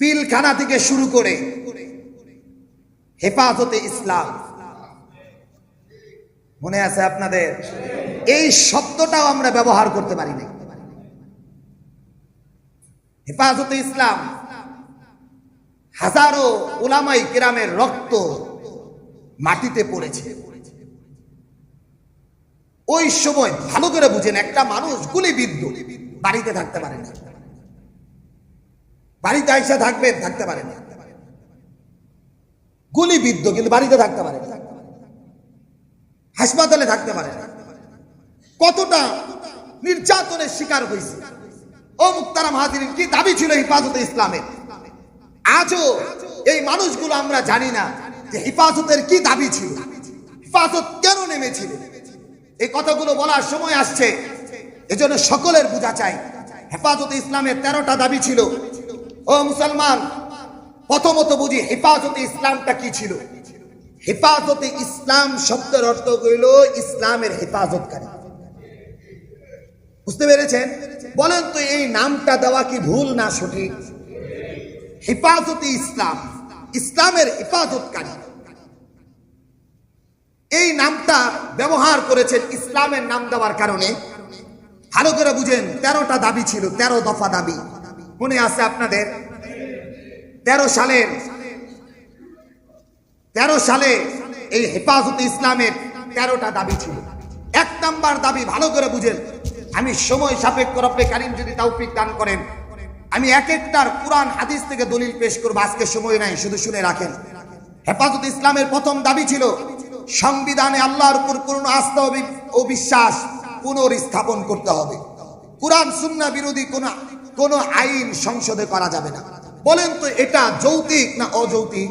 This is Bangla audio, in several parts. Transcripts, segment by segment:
পিলখানা থেকে শুরু করে হেফাজতে ইসলাম। মনে আছে আপনাদের? এই শব্দটাও আমরা ব্যবহার করতে পারি না হেফাজতে ইসলাম। হাজারো ওলামাই কেরামের রক্ত মাটিতে পড়েছে। ওই সময় ভালো করে বুঝেন, একটা মানুষ গুলিবিদ্ধ, বাড়িতে থাকতে পারে না। বাড়িতে আইসা থাকবেন থাকতে পারে না। গুলিবিদ্ধ, কিন্তু বাড়িতে থাকতে পারে হাসপাতালে থাকতে পারে না। কতটা নির্যাতনের শিকার হয়েছে ও মুক্তারাম হাজির কি দাবি ছিল হিফাজতে ইসলামের? আজও এই মানুষগুলো আমরা জানি না যে হিফাজতের কি দাবি ছিল। হিফাজত কেন নেমেছিল? এই কথাগুলো বলার সময় আসছে। এজন্য সকলের বোঝা চাই, হেফাজতে ইসলামের তেরোটা দাবি ছিল। ও মুসলমান, প্রথমত বুঝি হেফাজতে ইসলামটা কি ছিল? হেফাজতে ইসলাম শব্দের অর্থ হইল ইসলামের হেফাজতকারী। বুঝতে পেরেছেন? বলেন তো এই নামটা দেওয়া কি ভুল না সঠিক? হেফাজতে ইসলাম, ইসলামের হেফাজতকারী। এই নামটা ব্যবহার করেছেন ইসলামের নাম দেওয়ার কারণে। ভালো করে বুঝেন, তেরোটা দাবি ছিল, তেরো দফা দাবি। মনে আছে আপনাদের? তেরো সালের, তেরো সালে এই হেফাজতে ইসলামের তেরোটা দাবি ছিল। এক নাম্বার দাবি ভালো করে বুঝেন। আমি সময় সাপেক্ষ রব্বে কারিম যদি তৌফিক দান করেন, আমি এক একটার কোরআন, হাদিস থেকে দলিল পেশ করব। আজকে সময় নাই, শুধু শুনে রাখেন। হেফাজত ইসলামের প্রথম দাবি ছিল, সংবিধানে আল্লাহর উপর পূর্ণ আস্থা ও বিশ্বাস পুনর্স্থাপন করতে হবে। কোরআন, সুন্না বিরোধী কোন কোন আইন সংসদে করা যাবে না বলেন তো এটা যৌতিক না অযৌতিক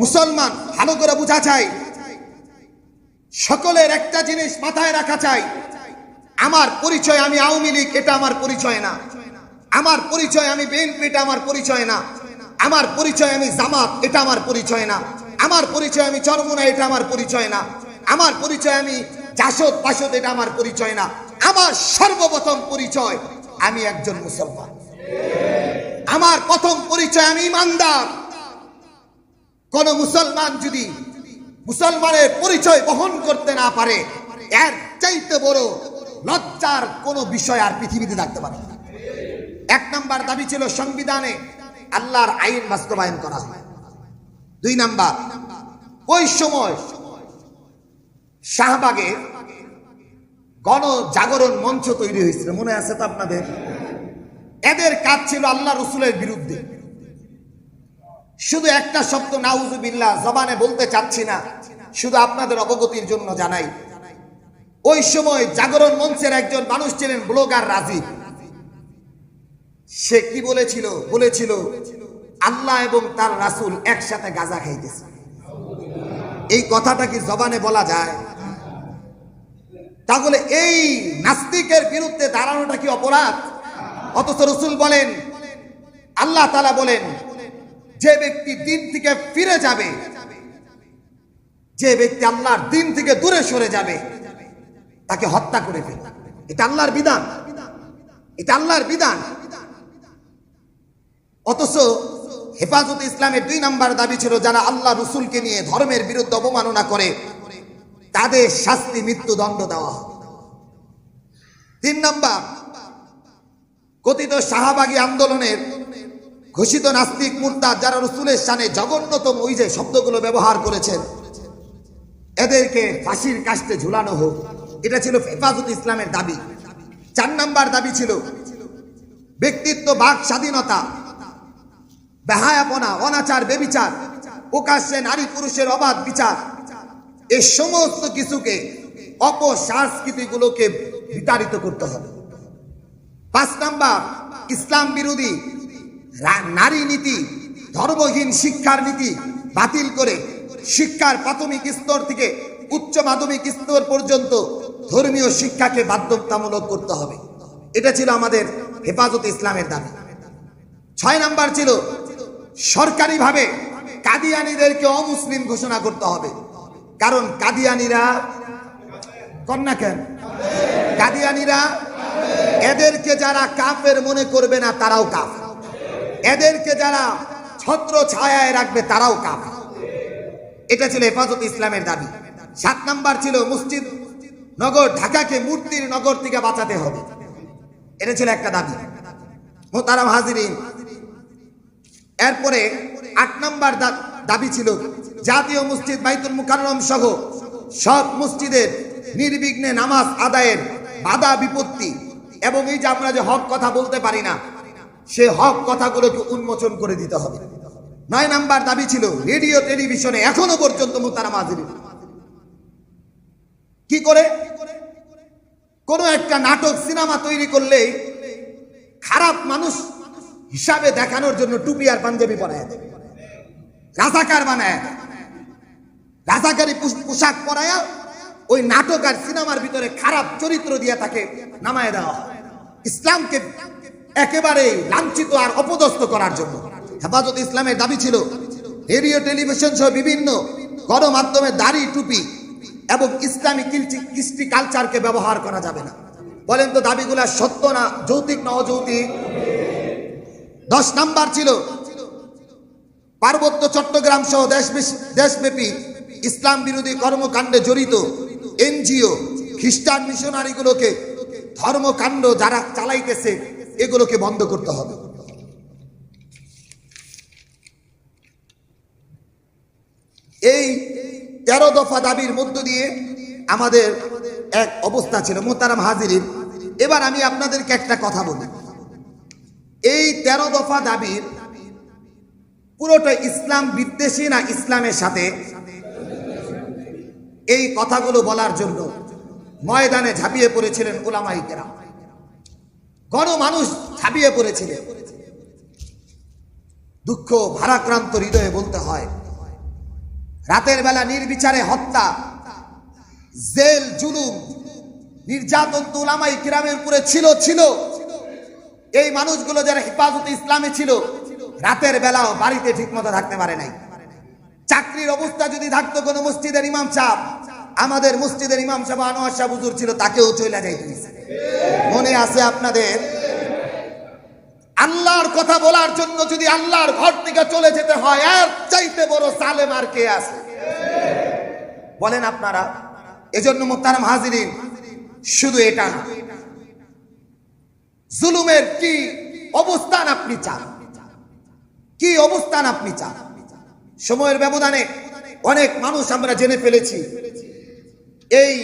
মুসলমান ভালো করে বোঝা চাই সকলের একটা জিনিস মাথায় রাখা চাই আমার পরিচয় আমি আওয়ামী লীগ এটা আমার পরিচয় না আমার পরিচয় আমি বিএনপি এটা আমার পরিচয় না আমার পরিচয় আমি জামাত এটা আমার পরিচয় না আমার পরিচয় আমি চরমুনা এটা আমার পরিচয় না আমার পরিচয় আমি জাসদ পাসদ এটা আমার পরিচয় না আমার সর্বপ্রথম পরিচয় আমি একজন মুসলমান। আমার প্রথম পরিচয় আমি ইমানদার। কোন মুসলমান যদি মুসলমানের পরিচয় বহন করতে না পারে, এর চাইতে বড় লজ্জার কোন বিষয় আর পৃথিবীতে থাকতে পারে না। এক নাম্বার দাবি ছিল সংবিধানে আল্লাহর আইন বাস্তবায়ন করা। হয় দুই নাম্বার, ওই সময় শাহবাগে গণ জাগরণ মঞ্চ তৈরি হয়েছিল, মনে আছে তো আপনাদের? এদের কাজ ছিল আল্লাহ রসুলের বিরুদ্ধে। শুধু একটা শব্দ, নাউজুবিল্লাহ, জবানে বলতে চাচ্ছি না, শুধু আপনাদের অবগতির জন্য জানাই। ওই সময় জাগরণ মঞ্চের একজন মানুষ ছিলেন ব্লগার রাজীব। সে কি বলেছিল? বলেছিল, আল্লাহ এবং তার রাসূল একসাথে গাজা খাইতেছে। এই কথাটা কি জবানে বলা যায়? তাহলে এই নাস্তিকের বিরুদ্ধে দাঁড়ানোটা কি অপরাধ? অথচ রসুল বলেন, আল্লাহ তালা বলেন, যে ব্যক্তি দিন থেকে ফিরে যাবে, যে ব্যক্তি আল্লাহর দিন থেকে দূরে সরে যাবে, তাকে হত্যা করে ফেলবে। এটা আল্লাহর বিধান। এটা আল্লাহর বিধান। অথচ হেফাজত ইসলামের দুই নাম্বার দাবি ছিল, যারা আল্লাহ রসুলকে নিয়ে ধর্মের বিরুদ্ধে অবমাননা করে তাদের শাস্তি মৃত্যুদণ্ড দেওয়া হবে। তিন নম্বর, কথিত শাহবাগী আন্দোলনের ঘোষিত নাস্তিক মুরতাদ যারা রসুলের সানে জঘন্যতম ওই যে শব্দগুলো ব্যবহার করেছেন, এদেরকে ফাঁসির কাস্তে ঝুলানো হোক। এটা ছিল হেফাজত ইসলামের দাবি। চার নাম্বার দাবি ছিল ব্যক্তিত্ব, বাক, স্বাধীনতা, বেহায়াপনা, অনাচার, বেবিচার, প্রকাশ্যে নারী পুরুষের অবাধ বিচার এই সমস্ত কিছুকে অপসংস্কৃতিগুলোকে বিতাড়িত করতে হবে। পাঁচ নাম্বার, ইসলাম বিরোধী নারী নীতি, ধর্মহীন শিক্ষার নীতি বাতিল করে শিক্ষার প্রাথমিক স্তর থেকে উচ্চ মাধ্যমিক স্তর পর্যন্ত ধর্মীয় শিক্ষাকে বাধ্যতামূলক করতে হবে। এটা ছিল আমাদের হেফাজত ইসলামের দাবি। ছয় নাম্বার ছিল, সরকারিভাবে কাদিয়ানিদেরকে অমুসলিম ঘোষণা করতে হবে। কারণ কাদিয়ানিরা কন্যা কেন? কাদিয়ানিরা এদেরকে যারা কাফের মনে করবে না, তারাও কাফ এদেরকে যারা ছত্র ছায়ায় রাখবে, তারাও কাপ এটা ছিল হেফাজত ইসলামের দাবি। সাত নাম্বার ছিল মসজিদ নগর, ঢাকাকে মূর্তির নগর থেকে বাঁচাতে হবে। এটা ছিল একটা দাবি। মোতারাম হাজিরিন। এরপরে আট নাম্বার দাবি ছিল জাতীয় মসজিদ বাইতুল মুকাররম সহ সব মসজিদের নির্বিঘ্নে নামাজ আদায়ের বাধা বিপত্তি এবং এই যে আমরা যে হক কথা বলতে পারি না, সে হক কথাগুলোকে উন্মোচন করে দিতে হবে। নয় নাম্বার দাবি ছিল, রেডিও, টেলিভিশনে এখনও পর্যন্ত মোতারাম হাজিরিন কি করে? কোন একটা নাটক, সিনেমা তৈরি করলেই খারাপ মানুষ হিসাবে দেখানোর জন্য টুপি আর পাঞ্জাবি পরায়। রাজাকার বানায়। রাজাকারি পোশ- পোশাক পরায়া ওই নাটক আর সিনেমার ভিতরে খারাপ চরিত্র দিয়ে তাকে নামায় দেওয়া হয়। ইসলামকে একেবারে লাঞ্ছিত আর অপদস্থ করার জন্য। হেফাজত ইসলামের দাবি ছিল, রেডিও, টেলিভিশন সহ বিভিন্ন গণমাধ্যমে দাড়ি, টুপি এবং ইসলামী কৃষ্টি কালচারকে ব্যবহার করা যাবে না। বলেন তো দাবিগুলা সত্য না যৌতিক না অযৌতিক দশ নাম্বার ছিল, পার্বত্য চট্টগ্রাম সহ দেশ দেশব্যাপী ইসলাম বিরোধী কর্মকাণ্ডে জড়িত এনজিও, খ্রিস্টান মিশনারিগুলোকে ধর্মকাণ্ড যারা চালাইতেছে, এগুলোকে বন্ধ করতে হবে। এই তেরো দফা দাবির মধ্য দিয়ে আমাদের এক অবস্থা ছিল মোতারাম হাজিরিন। এবার আমি আপনাদেরকে একটা কথা বলি। এই তেরো দফা দাবির পুরোটা ইসলাম বিদ্বেষী না ইসলামের সাথে এই কথাগুলো বলার জন্য ময়দানে ঝাঁপিয়ে পড়েছিলেন ওলামাই কেরাম। গণ মানুষ ঝাঁপিয়ে পড়েছিলেন। দুঃখ ভারাক্রান্ত হৃদয়ে বলতে হয়, রাতের বেলা নির্বিচারে হত্যা, জেল, জুলুম, নির্যাতন তো ওলামাই কিরামের উপরে ছিল ছিল। এই মানুষগুলো যারা হেফাজতে ইসলামে ছিল, রাতের বেলাও বাড়িতে ঠিকমতো থাকতে পারে নাই। চাকরির অবস্থা যদি থাকতো কোনো মসজিদের ইমাম সাহেব, আমাদের মসজিদের ইমাম সাহেব আনোয়ার সাহেব হুজুর ছিল, তাকেও চলে যাইতে মনে আছে আপনাদের? আল্লাহর কথা বলার জন্য যদি আল্লাহর ঘর থেকে চলে যেতে হয় আর চাইতে বড় সালেম আর কে আছে? বলেন আপনারা, এজন্য হাজিরিন, শুধু এটা না, জুলুমের কি অবস্থান আপনি চান? কি অবস্থান আপনি চান? সময়ের ব্যবধানে অনেক মানুষ আমরা জেনে ফেলেছি। এই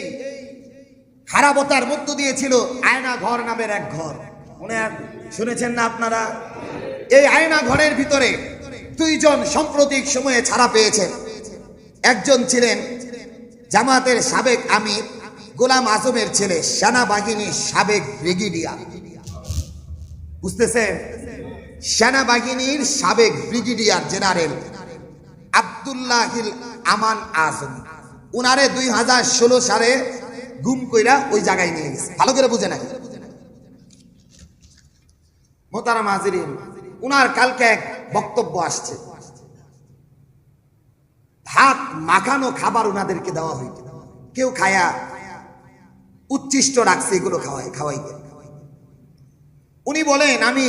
খারাপতার মধ্য দিয়ে ছিল আয়না ঘর নামের এক ঘর। মনে শুনেছেন না আপনারা? এই আয়না ঘরের ভিতরে দুইজন সাম্প্রতিক সময়ে ছাড়া পেয়েছেন একজন ছিলেন জামাতের সাবেক আমির, গোলাম আজমের ছেলে সেনাবাহিনীর সাবেক ব্রিগেডিয়ার। বুঝতেছেন? সেনাবাহিনীর সাবেক ব্রিগেডিয়ার জেনারেল। আবদুল্লাহিল আমান আজম। উনারে দুই হাজার ষোলো সালে গুম কইরা ওই জায়গায় নিয়ে গেছে। ভালো করে বুঝে নাই মোতারাম হাজিরিন, উনার কালকে এক বক্তব্য আসছে। ভাত, মাখানো খাবার উনাদেরকে দেওয়া হইত। কেউ খায়া উচ্ছিষ্ট রাখছে এগুলো খাওয়াই খাওয়াইতে। উনি বলেন, আমি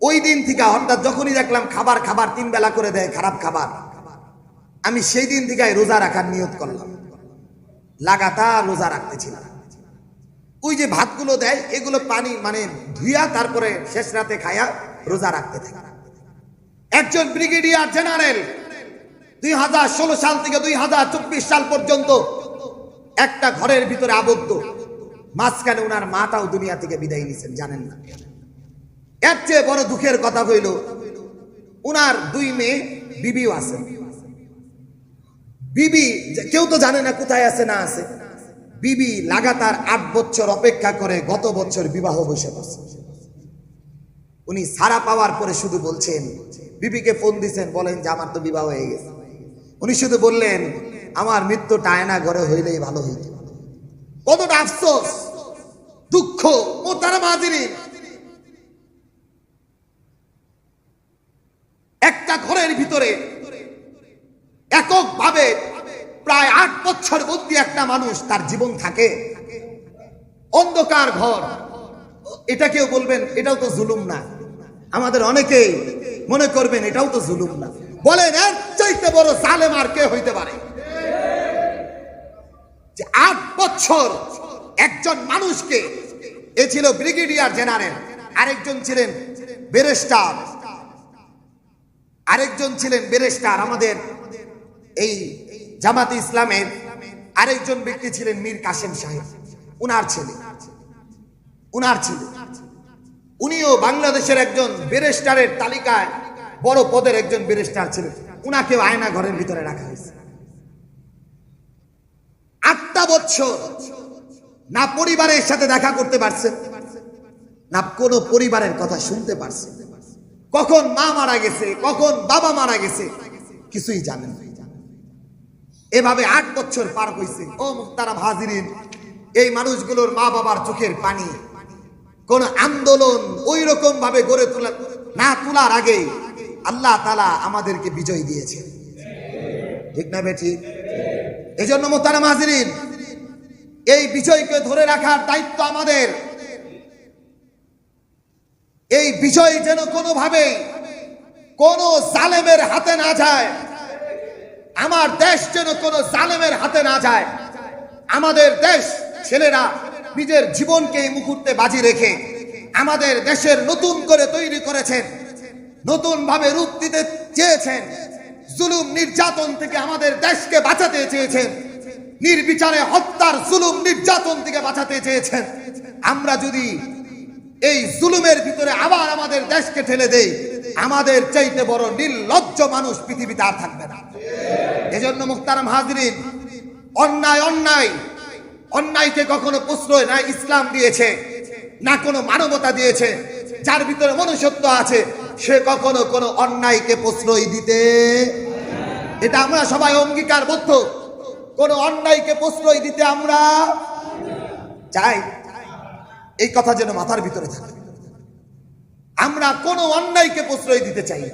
ওই দিন থেকে অর্থাৎ যখনই দেখলাম খাবার খাবার তিন বেলা করে দেয়, খারাপ খাবার। আমি সেই দিন থেকে রোজা রাখার নিয়ত করলাম। লাগাতার রোজা রাখতেছিলাম। ওই যে ভাতগুলো দেয়, এগুলো পানি মানে ধুইয়া তারপরে শেষ রাতে খায়া রোজা রাখতে থাকে। একজন ব্রিগেডিয়ার জেনারেল, দুই হাজার ষোলো সাল থেকে দুই হাজার চব্বিশ সাল পর্যন্ত একটা ঘরের ভিতরে আবদ্ধ। মাঝখানে ওনার মাটাও দুনিয়া থেকে বিদায় নিয়েছেন, জানেন না। এর চেয়ে বড় দুঃখের কথা হইল, উনার দুই মেয়ে বিবিও আছে। বিবি কেউ তো জানে না কোথায় আছে, না আছে। বিবি লাগাতার আট বছর অপেক্ষা করে গত বছর বিবাহ বসে বসে উনি সারা পাওয়ার পরে শুধু বলছেন, বিবিকে ফোন দিছেন, বলেন যে আমার তো বিবাহ হয়ে গেছে। উনি শুধু বললেন, আমার মৃত্যু টায়না ঘরে হইলেই ভালো হইত। কতটা আফসোস, দুঃখ ও তারা মাদিনী একটা ঘরের ভিতরে এককভাবে প্রায় আট বছর বন্দি একটা মানুষ তার জীবন থাকে। অন্ধকার ঘর। এটা কেউ বলবেন, এটাও তো জুলুম না। আমাদের অনেকেই মনে করবেন, এটাও তো জুলুম না। বলেন, এর চাইতে বড় জালেম আর কে হইতে পারে? আট বছর একজন মানুষকে, এ ছিল ব্রিগেডিয়ার জেনারেল, আরেকজন ছিলেন বেরেস্টার আরেকজন ছিলেন বেরেস্টার আমাদের এই জামাতে ইসলামের, আরেকজন ব্যক্তি ছিলেন মীর কাসেম সাহেব। উনার ছেলে। উনার ছেলে। উনিও বাংলাদেশের একজন বেরেস্টারের তালিকায় বড় পদের একজন বেরেস্টার ছিলেন। উনাকেও আয়না ঘরের ভিতরে রাখা হয়েছে। আটটা বছর না পরিবারের সাথে দেখা করতে পারছে না কোনো পরিবারের কথা শুনতে পারছে কখন মা মারা গেছে, কখন বাবা মারা গেছে, কিছুই জানেন। এভাবে আট বছর পার হয়েছে ও মুক্তারা হাজিরিন, এই মানুষগুলোর মা বাবার চোখের পানি। কোন আন্দোলন ওই রকম ভাবে গড়ে তোলা, না তোলার আগে আল্লাহ তালা আমাদেরকে বিজয় দিয়েছে ঠিক না বেঠি? এই জন্য মোতারাম হাজিরিন, এই বিজয়কে ধরে রাখার দায়িত্ব আমাদের। এই বিজয় যেন কোনোভাবে কোন জালেমের হাতে না যায়। আমার দেশ যেন কোন জালেমের হাতে না যায়। আমাদের দেশ ছেলেরা নিজের জীবনকে এই মুহূর্তে বাজি রেখে আমাদের দেশের নতুন করে তৈরি করেছেন। নতুন ভাবে রূপ দিতে চেয়েছেন। জুলুম নির্যাতন থেকে আমাদের দেশকে বাঁচাতে চেয়েছেন। নির্বিচারে হত্যার জুলুম নির্যাতন থেকে বাঁচাতে চেয়েছেন। আমরা যদি এই জুলুমের ভিতরে আবার আমাদের দেশকে ঠেলে দেই। আমাদের চাইতে বড় নির্লজ্জ মানুষ পৃথিবীতে আর থাকবে না। এজন্য মুক্তারাম হাজরিন, অন্যায় অন্যায়, অন্যায়কে কখনো প্রশ্রয় না ইসলাম দিয়েছে, না কোনো মানবতা দিয়েছে, যার ভিতরে মনুষ্যত্ব আছে, সে কখনো কোনো অন্যায়কে প্রশ্রয় দিতে এটা আমরা সবাই অঙ্গীকারবদ্ধ। কোনো অন্যায়কে প্রশ্রয় দিতে আমরা চাই এই কথা যেন মাথার ভিতরে থাকে। আমরা কোনো অন্যায়কে প্রশ্রয় দিতে চাই।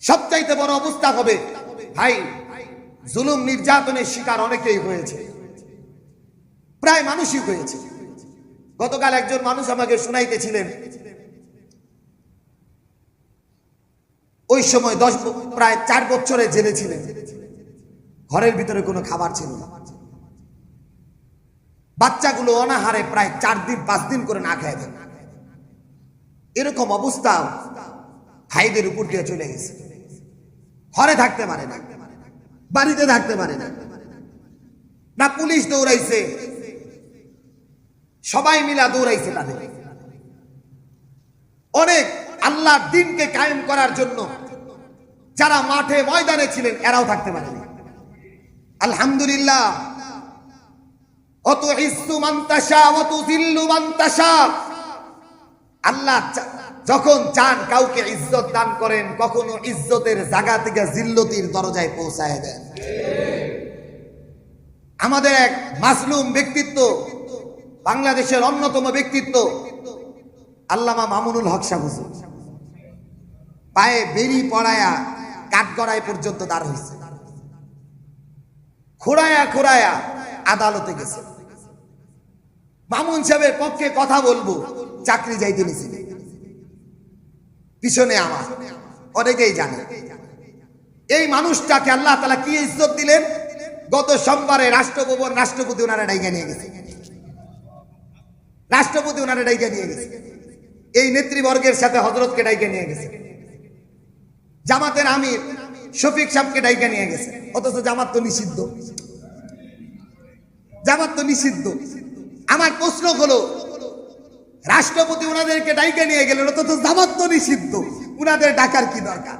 সবচাইতে বড় অবস্থা হবে, ভাই, জুলুম নির্যাতনের শিকার অনেকেই হয়েছে। প্রায় মানুষই হয়েছে। গতকাল একজন মানুষ আমাকে শুনাইতেছিলেন। ওই সময় দশ প্রায় চার বছরে জেলে ছিলেন। ঘরের ভিতরে কোনো খাবার ছিল না। বাচ্চাগুলো অনাহারে প্রায় চার দিন, পাঁচ দিন করে না খেয়ে দেন এরকম অবস্থা ভাইদের উপর দিয়ে চলে গেছে। ঘরে থাকতে পারে না, বাড়িতে থাকতে পারে না। না পুলিশ দৌড়াইছে, সবাই মিলা দৌড়াইছে তাদের। অনেক আল্লাহর দিনকে কায়েম করার জন্য যারা মাঠে ময়দানে ছিলেন, এরাও থাকতে পারেনি। আলহামদুলিল্লাহ আল্লাহ যখন চান কাউকে ইজ্জত দান করেন, কখনো ইজ্জতের জায়গা থেকে জিল্লতির দরজায় পৌঁছায় দেন। আমাদের এক মাসলুম ব্যক্তিত্ব, বাংলাদেশের অন্যতম ব্যক্তিত্ব, আল্লামা মামুনুল হক সাহ হুজুর। পায়ে বেরি পড়ায়া কাঠগড়ায় পর্যন্ত দাঁড় হয়েছে। খোড়ায়া খোড়ায়া আদালতে গেছে। মামুন সাহেবের পক্ষে কথা বলব, চাকরি যাইতে নিছি। পিছনে আমার, অনেকেই জানে। এই মানুষটাকে আল্লাহ তালা কি ইজ্জত দিলেন? গত সোমবারে রাষ্ট্রভবন রাষ্ট্রপতি ওনারা ডাইকা নিয়ে গেছে। রাষ্ট্রপতি ওনারা ডাইকা নিয়ে গেছে। এই নেতৃবর্গের সাথে হজরতকে ডাইকা নিয়ে গেছে। জামাতের আমির শফিক সাহেবকে ডাইকা নিয়ে গেছে। অথচ জামাত তো নিষিদ্ধ। জামাত তো নিষিদ্ধ। আমার প্রশ্ন হলো, রাষ্ট্রপতি ওনাদেরকে ডাইকে নিয়ে গেলেন, অথচ জামাত তো নিষিদ্ধ। উনাদের ডাকার কি দরকার?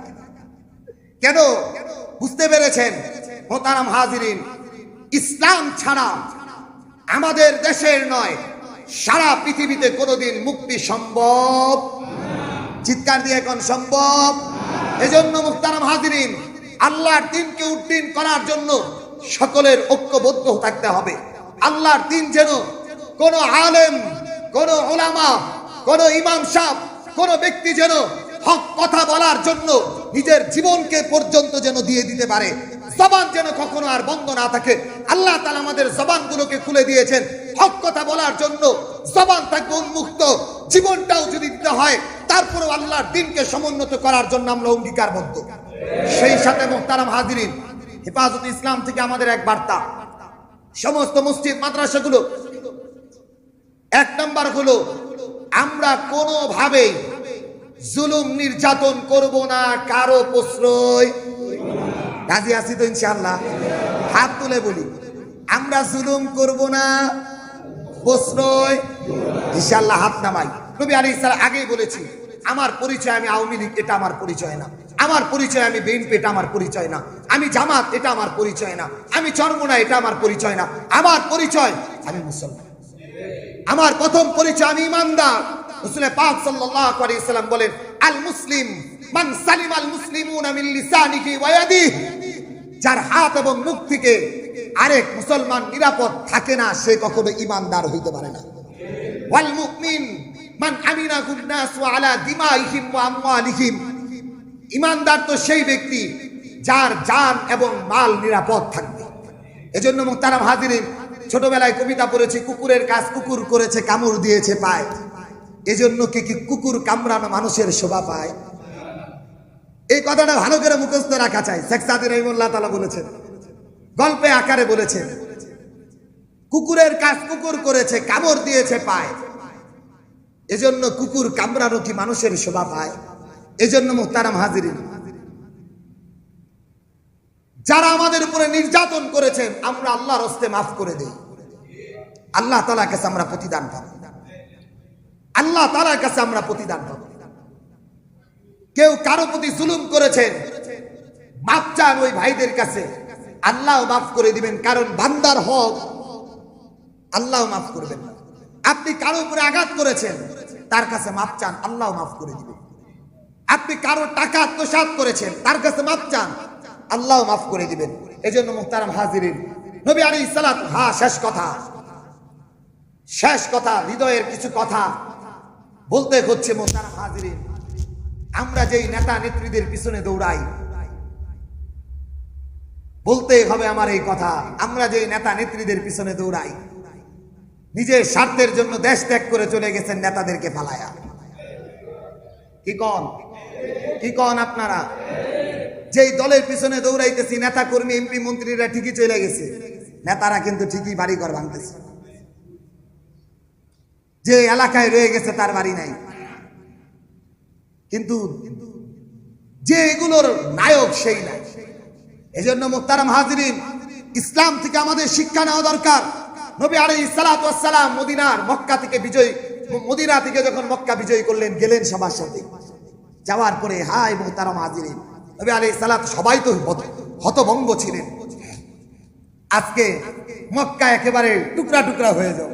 কেন? বুঝতে পেরেছেন? মোতারাম হাজিরিন, ইসলাম ছাড়া আমাদের দেশের নয়, সারা পৃথিবীতে কোনোদিন মুক্তি সম্ভব চিৎকার দিয়ে এখন সম্ভব এজন্য মুক্তারাম হাজিরিন, আল্লাহর দিনকে উদ্দিন করার জন্য সকলের ঐক্যবদ্ধ থাকতে হবে। আল্লাহর দিন যেন কোন আলেম, কোন ওলামা কোন ইমাম সাহ কোন ব্যক্তি যেন হক কথা বলার জন্য নিজের জীবনকে পর্যন্ত যেন দিয়ে দিতে পারে। জবান যেন কখনো আর বন্ধ না থাকে। আল্লাহ তালা আমাদের জবানগুলোকে খুলে দিয়েছেন হক কথা বলার জন্য। জবান থাকবে উন্মুক্ত। জীবনটাও যদি দিতে হয়, তারপরেও আল্লাহর দিনকে সমুন্নত করার জন্য আমরা অঙ্গীকারবদ্ধ। সেই সাথে মোহতারাম হাজিরিন, হেফাজত ইসলাম থেকে আমাদের এক বার্তা। সমস্ত মসজিদ, মাদ্রাসাগুলো। এক নাম্বার হলো, আমরা কোনোভাবেই জুলুম নির্যাতন করব না, কারও প্রশ্রয়। রাজি আছি তো ইনশাআল্লাহ? হাত তুলে বলি, আমরা জুলুম করব না, প্রশ্রয়। ইনশাল্লাহ হাত নামাই। নবী আলী ইসলাম আগেই বলেছি, আমার পরিচয় আমি আওয়ামী লীগ, এটা আমার পরিচয় না। আমার পরিচয়, আমি বিএনপি, এটা আমার পরিচয় না। আমি জামাত, এটা আমার পরিচয় না। আমি চরমোনা, এটা আমার পরিচয় না। আমার পরিচয়, আমি মুসলমান। আমার প্রথম পরিচয়, আমি ইমানদার। রসুল পাক সাল্লাল্লাহু আলাইহি সাল্লাম বলেন, আল মুসলিম মান সালিম আল মুসলিমুনা মিন লিসানিহি ওয়া যার হাত এবং মুখ থেকে আরেক মুসলমান নিরাপদ থাকে না, সে কখনো ইমানদার হইতে পারে না। ওয়াল মুমিন মান আমিনা গুন্নাস ওয়া আলা দিমাইহিম ওয়া আমওয়ালিহিম। ইমানদার তো সেই ব্যক্তি যার জান এবং মাল নিরাপদ থাকবে। এজন্য মুহতারাম হাজিরিন ছোটবেলায় কবিতা পড়েছি, কুকুরের কাজ কুকুর করেছে, কামড় দিয়েছে পায়। এজন্য কি কি কুকুর কামড়ানো মানুষের শোভা পায়? এই কথাটা ভালো করে মুখস্থ রাখা চাই, শেখ সাদি রহিমুল্লাহ তালা বলেছেন। গল্পে আকারে বলেছেন, কুকুরের কাজ কুকুর করেছে, কামড় দিয়েছে পায়। এজন্য কুকুর কামড়ানো কি মানুষের শোভা পায়? এজন্য মুহতারাম হাজিরিন। যারা আমাদের উপরে নির্যাতন করেছেন, আমরা আল্লাহর হস্তে মাফ করে দেই। আল্লাহ তালার কাছে আমরা প্রতিদান পাব। আল্লাহ তালার কাছে আমরা প্রতিদান পাব। কেউ কারও প্রতি জুলুম করেছেন, মাফ চান ওই ভাইদের কাছে। আল্লাহ মাফ করে দিবেন, কারণ বান্দার হক আল্লাহ মাফ করবেন। আপনি কারও উপরে আঘাত করেছেন, তার কাছে মাফ চান আল্লাহ মাফ করে দিবেন। আপনি কারও টাকা আত্মসাৎ করেছেন, তার কাছে মাফ চান, আল্লাহ মাফ করে দিবেন। এই জন্য মুহতারাম হাজিরিন, নবী আলী সালাত, হা, শেষ কথা। শেষ কথা, হৃদয়ের কিছু কথা বলতে হচ্ছে মোহতারাম হাজিরিন। আমরা যেই নেতা নেত্রীদের পিছনে দৌড়াই, বলতে হবে আমার এই কথা, আমরা যেই নেতা নেত্রীদের পিছনে দৌড়াই, নিজের স্বার্থের জন্য দেশ ত্যাগ করে চলে গেছেন নেতাদেরকে ফালায়া। কি কন? কি কন আপনারা? যেই দলের পিছনে দৌড়াইতেছি নেতা কর্মী এমপি, মন্ত্রীরা ঠিকই চলে গেছে। নেতারা কিন্তু ঠিকই বাড়ি ঘর ভাঙতেছে। যে এলাকায় রয়ে গেছে, তার বাড়ি নাই। কিন্তু যে এগুলোর নায়ক সেই নাই। এজন্য মুক্তারাম হাজিরিন, ইসলাম থেকে আমাদের শিক্ষা নেওয়া দরকার। নবী ওয়াস সালাম মদিনার মক্কা থেকে বিজয়, মদিনা থেকে যখন মক্কা বিজয় করলেন, গেলেন সবার সাথে। যাওয়ার পরে হাই মুহতারাম হাজিরিন নবী আলাইহিস সালাত সবাই তো হত- হতভম্ব ছিলেন। আজকে মক্কা একেবারে টুকরা টুকরা হয়ে যাও।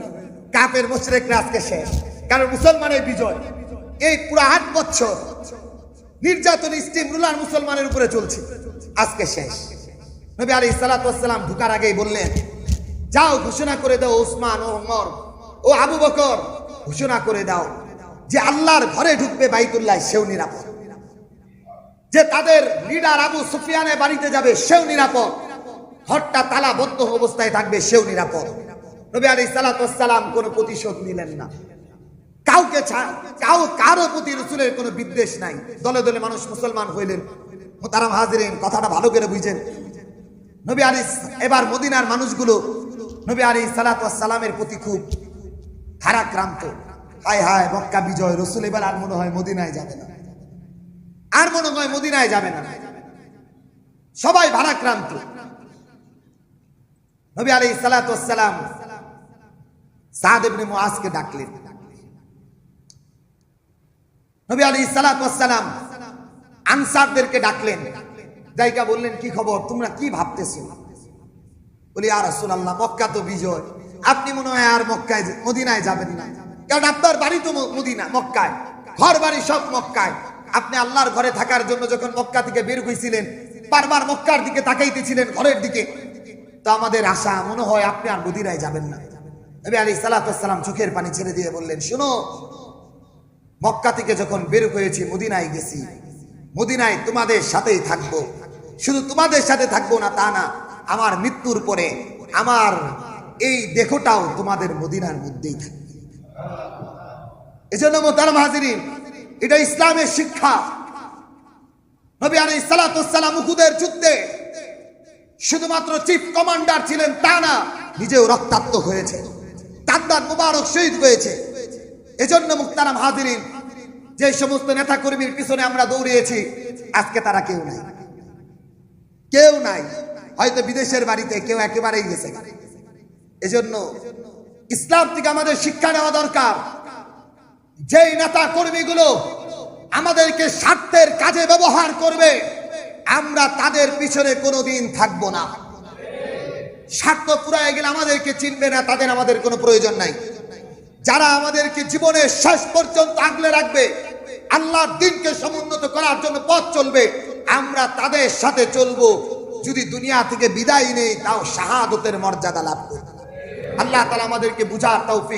কাপের মুশরিকরা আজকে শেষ। কারণ মুসলমানের বিজয় এই পুরো আট বছর নির্যাতন, স্টিম, রুলার মুসলমানের উপরে চলছে। আজকে শেষ। নবী আলী সালাতাম ঢুকার আগেই বললেন, যাও, ঘোষণা করে দাও ওসমান ও ওমর ও আবু বকর। ঘোষণা করে দাও যে আল্লাহর ঘরে ঢুকবে বাইতুল্লাহ, সেও নিরাপদ। যে তাদের লিডার আবু সুফিয়ানের বাড়িতে যাবে, সেও নিরাপদ। ঘরটা তালাবদ্ধ অবস্থায় থাকবে, সেও নিরাপদ। নবী আলী সালাতাম কোনো প্রতিশোধ নিলেন না। কাউকে কাউ কারও প্রতি রসুলের কোনো বিদ্বেষ নাই। দলে দলে মানুষ মুসলমান হইলেন। তারা হাজিরেন, কথাটা ভালো করে বুঝেন। নবী আলী এবার মদিনার মানুষগুলো নবী আলী সালাতামের প্রতি খুব খারাক্রান্ত হায় হায়, মক্কা বিজয়, রসুল এবার আর মনে হয় মদিনায় যাবে না। আর মনে হয় মদিনায় যাবে না। সবাই ভারাক্রান্ত। নবী আলী সালাতাম সাদ ইবনে ডাকলেন। নবী আলী সালাতাম আনসারদেরকে ডাকলেন। জায়গা বললেন, কি খবর? তোমরা কি ভাবতেছো? বলি আর রাসূলুল্লাহ, মক্কা তো বিজয়। আপনি মনে হয় আর মক্কায় মদিনায় যাবেন না। কারণ আপনার বাড়ি তো মদিনা, মক্কায়। ঘর বাড়ি সব মক্কায়। আপনি আল্লাহর ঘরে থাকার জন্য যখন মক্কা থেকে বের হয়েছিলেন বারবার মক্কার দিকে তাকাইতেছিলেন ঘরের দিকে, তো আমাদের আশা মনে হয় আপনি আর মদিনায় যাবেন না। নবী আলী সালাতাম চোখের পানি ছেড়ে দিয়ে বললেন, শুনো, মক্কা থেকে যখন বের হয়েছি, মদিনায় গেছি। মদিনায় তোমাদের সাথেই থাকব। শুধু তোমাদের সাথে থাকব না, তা না, আমার মৃত্যুর পরে আমার এই দেহটাও তোমাদের মদিনার মধ্যেই থাকবে। এই জন্য মোতারাম হাজিরিন এটা ইসলামের শিক্ষা। নবী আলী সালাতাম উহুদের যুদ্ধে শুধুমাত্র চিফ কমান্ডার ছিলেন তা না, নিজেও রক্তাক্ত হয়েছে। তাদ্দার মুবারক শহীদ হয়েছে। এজন্য মুক্তারাম হাজিরিন, যে সমস্ত নেতা কর্মীর পিছনে আমরা দৌড়িয়েছি, আজকে তারা কেউ নাই। কেউ নাই। হয়তো বিদেশের বাড়িতে কেউ একেবারেই গেছে। এজন্য ইসলাম থেকে আমাদের শিক্ষা নেওয়া দরকার। যেই নেতা কর্মীগুলো আমাদেরকে স্বার্থের কাজে ব্যবহার করবে, আমরা তাদের পিছনে কোনোদিন থাকব না। স্বার্থ পুরায় গেলে আমাদেরকে চিনবে না, তাদের আমাদের কোনো প্রয়োজন নাই। যারা আমাদেরকে জীবনের শেষ পর্যন্ত আগলে রাখবে, আল্লাহর দিনকে সমুন্নত করার জন্য পথ চলবে, আমরা তাদের সাথে চলবো। যদি দুনিয়া থেকে বিদায় নেই, তাও শাহাদতের মর্যাদা লাভ করবে আল্লাহ তালা আমাদেরকে বুঝার তৌফিক